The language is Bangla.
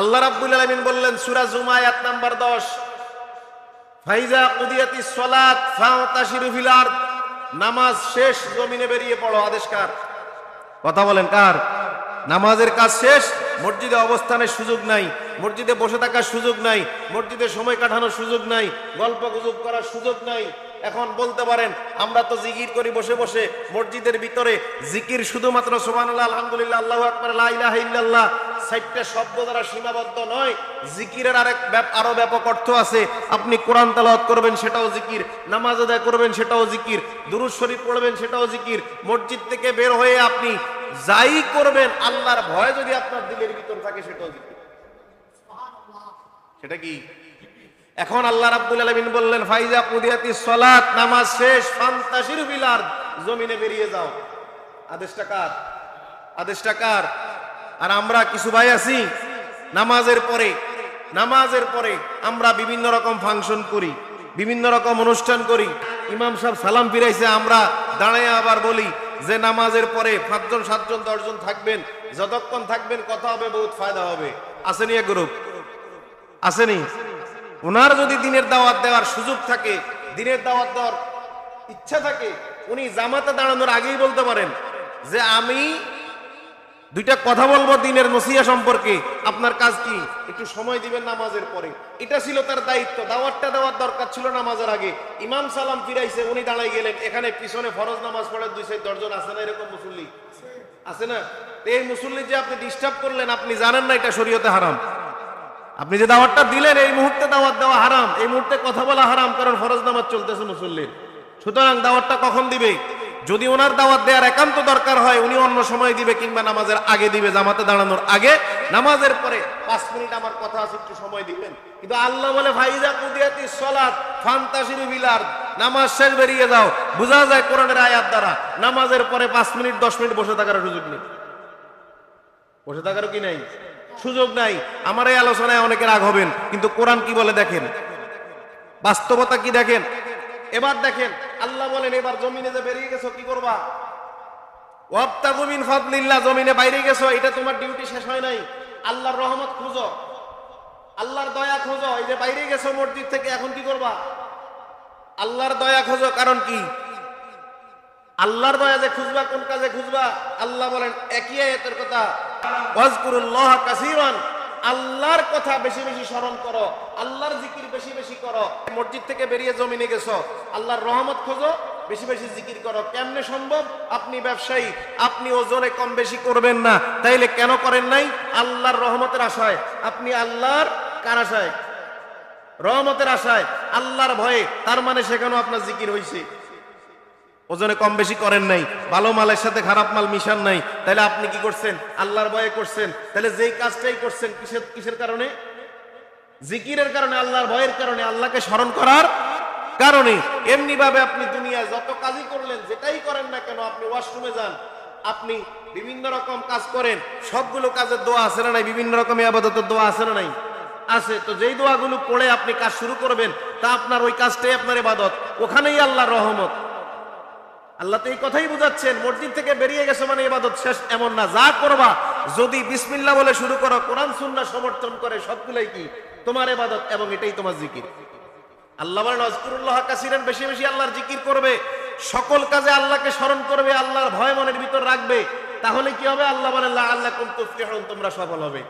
আল্লাহ রাব্বুল আলামিন বললেন, সূরা জুমা আয়াত নাম্বার 10 ফাইজা কুদিয়াতি সলাত ফাতাশিরু ফিল আরদ, নামাজ শেষ, জমিনে বেরিয়ে পড়ো। আদেশকার কথা বলেন, কার? নামাজের কাজ শেষ, মসজিদে অবস্থানের সুযোগ নাই, মসজিদে বসে থাকার সুযোগ নাই, মসজিদে সময় কাটানোর সুযোগ নাই, গল্প গুজব করার সুযোগ নাই এখন বলতে পারেন, আমরা তো জিকির করি বসে বসে, মসজিদের ভিতরে জিকির শুধুমাত্র সুবহানাল্লাহ, আলহামদুলিল্লাহ, আল্লাহু আকবার ইল্লাল্লাহ, সাইটটা শব্দ দ্বারা সীমাবদ্ধ নয়, জিকিরের আরেক ব্যাপ- আরও ব্যাপক অর্থ আছে। আপনি কোরআন তেলাওয়াত করবেন, সেটাও জিকির, নামাজ আদায় করবেন, সেটাও জিকির, দুরুদ শরীফ পড়বেন, সেটাও জিকির, মসজিদ থেকে বের হয়ে আপনি যাই করবেন, আল্লাহর ভয় যদি আপনার দিলের ভিতর থাকে, সেটাও জিকির। সেটা কি? এখন আল্লাহ রাব্বুল আলামিন বললেন, ফাইজা কুদিয়াতি সালাত, নামাজ শেষ, ফান্তাশিরু ফিল আরদ জমিনে বেরিয়ে যাও। আদেশটা কার? আদেশটা কার? আর আমরা কিছু ভাই আছি, নামাজের পরে নামাজের পরে আমরা বিভিন্ন রকম ফাংশন করি, বিভিন্ন রকম অনুষ্ঠান করি। ইমাম সাহেব সালাম ফিরাইছে, আমরা দাঁড়ায় আবার বলি যে, নামাজের পরে পাঁচজন, সাতজন, দশজন থাকবেন, যতক্ষণ থাকবেন কথা হবে, বহুত ফায়দা হবে। আসেনি এক গ্রুপ? আসেনি? ওনার যদি দিনের দাওয়াত দেওয়ার সুযোগ থাকে, দিনের দাওয়াত দেওয়ার ইচ্ছা থাকে, উনি জামাতে দাঁড়ানোর আগেই বলতে পারেন যে আমি দুইটা কথা বলব দিনের নসিয়া সম্পর্কে, আপনার কাজ কি? একটু সময় দিবেন নামাজের পরে। এটা ছিল তার দায়িত্ব। দাওয়াতটা দেওয়ার দরকার ছিল নামাজের আগে। ইমাম সালাম ফিরাইছে, উনি দাঁড়াই গেলেন। এখানে পিছনে ফরজ নামাজ পড়ে দুই সাইড দশজন আছে না এরকম মুসল্লি? আছে না? এই মুসল্লি যে আপনি ডিস্টার্ব করলেন, আপনি জানেন না এটা শরীয়তে হারাম। আপনি যে দাওয়াতটা দিলেন, এই মুহূর্তে দাওয়াত দেওয়া হারাম। এই মুহূর্তে কথা বলা হারাম, কারণ ফরজ নামাজ চলতেছে মুসল্লির। সুতরাং দাওয়াতটা কখন দিবে? যদি ওনার দাওয়াত দেওয়ার একান্ত দরকার হয়, উনি অন্য সময় দিবে কিংবা নামাজের আগে দিবে, জামাতে দাঁড়ানোর আগে। নামাজের পরে পাঁচ মিনিট আমার কথা আছে, একটু সময় দিবেন। কিন্তু আল্লাহ বলে ভাইজা কুদিয়াতি সলাত ফান্তাসিরু বিলার নামাজ শেষ, বেরিয়ে যাও। বোঝা যায় কোরআনের আয়াত দ্বারা। নামাজের পরে পাঁচ মিনিট, দশ মিনিট বসে থাকার সুযোগ নেই। বসে থাকারও কি নাই? সুযোগ নাই। আমার এই আলোচনায় অনেকে রাগ হবেন, কিন্তু কোরআন কি বলে দেখেন? বাস্তবতা কি দেখেন? এবার দেখেন, আল্লাহ বলেন, এবার জমিনে যে বেরিয়ে গেছো, কি করবা? ওয়াবতাগুমিন ফাদলিল্লাহ, জমিনে বাইরে গেছো, এটা তোমার ডিউটি শেষ হয় নাই। আল্লাহর রহমত খুঁজো। আল্লাহর দয়া খোঁজো। এই যে বাইরে গেছো মসজিদ থেকে, এখন কি করবা? আল্লাহর দয়া খোঁজো, কারণ কি? আল্লাহর দয়া যে খুঁজবা, কোন কাজে খুঁজবা? আল্লাহ বলেন, একই আয়াতের কথা। ওয়াজকুরুল্লাহ কাসীরান। আল্লাহর কথা বেশি বেশি স্মরণ করো। আল্লাহর জিকির বেশি বেশি করো। মসজিদ থেকে বেরিয়ে জমিনে গেছো। আল্লাহর রহমত খোঁজো, বেশি বেশি জিকির করো। কেমনে সম্ভব? আপনি ব্যবসায়ী। আপনি ওজনে কম বেশি করবেন না। তাইলে কেন করেন নাই? আল্লাহর রহমতের আশায়। আপনি আল্লাহর কার আশায়? রহমতের আশায়। আল্লাহর ভয়ে। তার মানে সেখানেও আপনার জিকির হয়েছে ওজনে কম বেশি করেন নাই, ভালো মালের সাথে খারাপ মাল মিশান নাই, তাহলে আপনি কি করছেন? আল্লাহর ভয়ে করছেন। তাহলে যেই কাজটাই করছেন, কিসের কিসের কারণে? জিকিরের কারণে, আল্লাহর ভয়ের কারণে, আল্লাহকে স্মরণ করার কারণে। এমনি ভাবে আপনি দুনিয়ায় যত কাজই করলেন, যেটাই করেন না কেন, আপনি ওয়াশরুমে যান, আপনি বিভিন্ন রকম কাজ করেন, সবগুলো কাজের দোয়া আছে না নাই? বিভিন্ন রকম আবাদতের দোয়া আছে না নাই? আছে। তো যেই দোয়াগুলো পড়ে আপনি কাজ শুরু করবেন, তা আপনার ওই কাজটাই আপনার ইবাদত। ওখানেই আল্লাহর রহমত। আল্লাহ তো এই কথাই বুঝাচ্ছেন, মসজিদ থেকে বেরিয়ে গেছে মানে ইবাদত শেষ, এমন না, যা করবা, যদি বিসমিল্লাহ বলে শুরু করো, কোরআন, সুন্নাহ সমর্থন করে, সবগুলাই কি? তোমার ইবাদত এবং এটাই তোমার জিকির। আল্লাহ বলেন আজকুরুল্লাহ কাসিরান বেশি বেশি আল্লাহর জিকির করবে, সকল কাজে আল্লাহকে স্মরণ করবে, আল্লাহর ভয় মনের ভিতর রাখবে, তাহলে কি হবে? আল্লাহ বলেন আল্লাহ কুম তুফলিহুন তোমরা সফল হবে।